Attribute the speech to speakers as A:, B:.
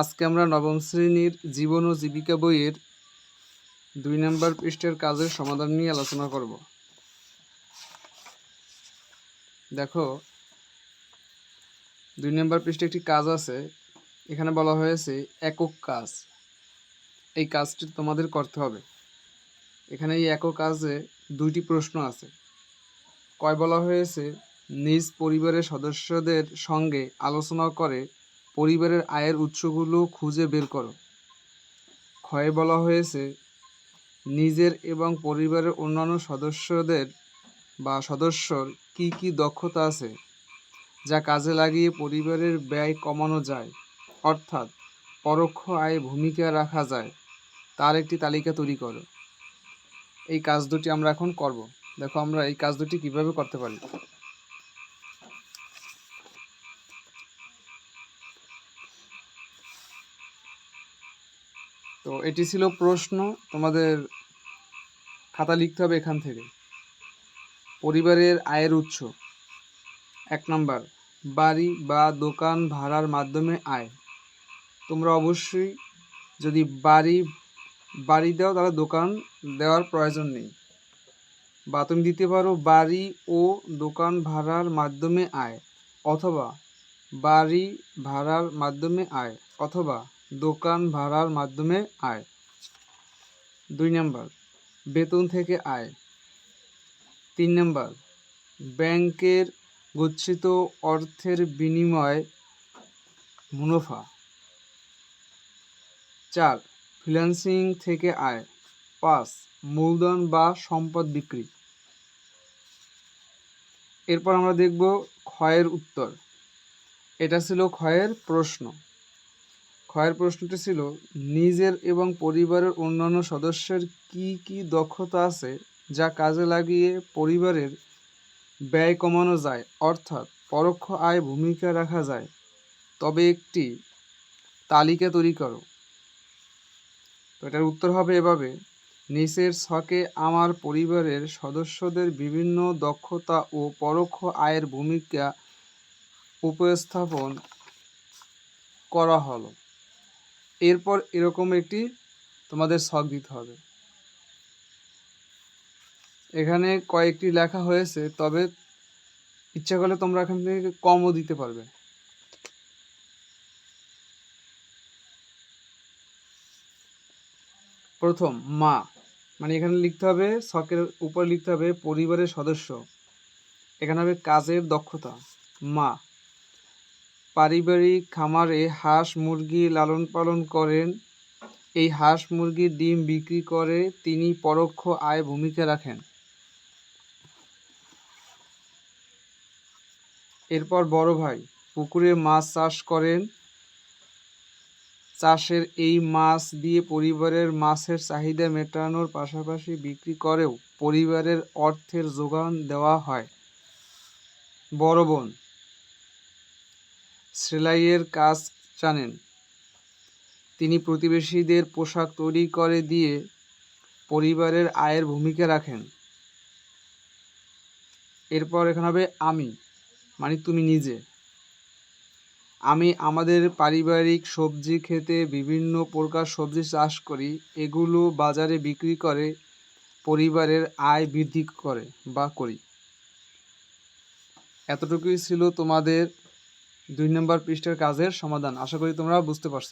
A: আজকে আমরা নবম শ্রেণির জীবন ও জীবিকা বইয়ের দুই নম্বর পৃষ্ঠের কাজের সমাধান নিয়ে আলোচনা করব। দেখো, দুই নম্বর পৃষ্ঠে একটি কাজ আছে। এখানে বলা হয়েছে একক কাজ। এই কাজটি তোমাদের করতে হবে। এখানে এই একক কাজে দুইটি প্রশ্ন আছে। কয় বলা হয়েছে, নিজ পরিবারের সদস্যদের সঙ্গে আলোচনা করে পরিবারের আয়ের উৎসগুলো খুঁজে বের করো। ক্ষয়ে বলা হয়েছে, নিজের এবং পরিবারের অন্যান্য সদস্যদের বা সদস্যর কি কি দক্ষতা আছে যা কাজে লাগিয়ে পরিবারের ব্যয় কমানো যায়? অর্থাৎ, পরোক্ষ আয়ে ভূমিকা রাখা যায়, তার একটি তালিকা তৈরি করো। এই কাজ দুটি আমরা এখন করব। দেখো আমরা এই কাজ দুটি কীভাবে করতে পারি। তো এটি ছিল প্রশ্ন, তোমাদের খাতা লিখতে হবে এখান থেকে। পরিবারের আয়ের উৎস। এক নাম্বার, বাড়ি বা দোকান ভাড়ার মাধ্যমে আয়। তোমরা অবশ্যই যদি বাড়ি বাড়ি দাও, তাহলে দোকান দেওয়ার প্রয়োজন নেই। বা তুমি দিতে পারো বাড়ি ও দোকান ভাড়ার মাধ্যমে আয়, অথবা বাড়ি ভাড়ার মাধ্যমে আয়, অথবা দোকান ভাড়ার মাধ্যমে আয়। দুই নাম্বার, বেতন থেকে আয়। তিন নাম্বার, ব্যাংকের গচ্ছিত অর্থের বিনিময় মুনাফা। চার, ফ্রিল্যান্সিং থেকে আয়। পাঁচ, মূলধন বা সম্পদ বিক্রি। এরপর আমরা দেখব ক্ষয়ের উত্তর। এটা ছিল ক্ষয়ের প্রশ্ন। ক্ষয়ের প্রশ্নটি ছিল, নিজের এবং পরিবারের অন্যান্য সদস্যের কি কি দক্ষতা আছে যা কাজে লাগিয়ে পরিবারের ব্যয় কমানো যায়, অর্থাৎ পরোক্ষ আয় ভূমিকা রাখা যায়? তবে একটি তালিকা তৈরি করো। তো এটার উত্তর হবে এভাবে, নিচের ছকে আমার পরিবারের সদস্যদের বিভিন্ন দক্ষতা ও পরোক্ষ আয়ের ভূমিকা উপস্থাপন করা হলো। এরপর এরকম একটি তোমাদের ছক দিতে হবে। এখানে কয়েকটি লেখা হয়েছে, তবে ইচ্ছা করলে তোমরা এখান থেকে কমও দিতে পারবে। প্রথম, মা। মানে এখানে লিখতে হবে, শখের উপর লিখতে হবে পরিবারের সদস্য। এখানে হবে কাজের দক্ষতা। মা। পারিবারিক খামারে হাঁস মুরগি লালন পালন করেন। এই হাঁস মুরগির ডিম বিক্রি করে তিনি পরোক্ষ আয় ভূমিকা রাখেন। এরপর বড় ভাই পুকুরে মাছ চাষ করেন। চাষের এই মাছ দিয়ে পরিবারের মাছের চাহিদা মেটানোর পাশাপাশি বিক্রি করেও পরিবারের অর্থের যোগান দেওয়া হয়। বড় বোন সেলাইয়ের কাজ জানেন। তিনি প্রতিবেশীদের পোশাক তৈরি করে দিয়ে পরিবারের আয়ের ভূমিকা রাখেন। এরপর এখানে হবে আমি মানে তুমি নিজে। আমি আমাদের পারিবারিক সবজি খেতে বিভিন্ন প্রকার সবজি চাষ করি, এগুলো বাজারে বিক্রি করে পরিবারের আয় বৃদ্ধি করে বা করি। এতটুকুই ছিল তোমাদের দুই নম্বর পৃষ্ঠের কাজের সমাধান। আশা করি তোমরা বুঝতে পারছ।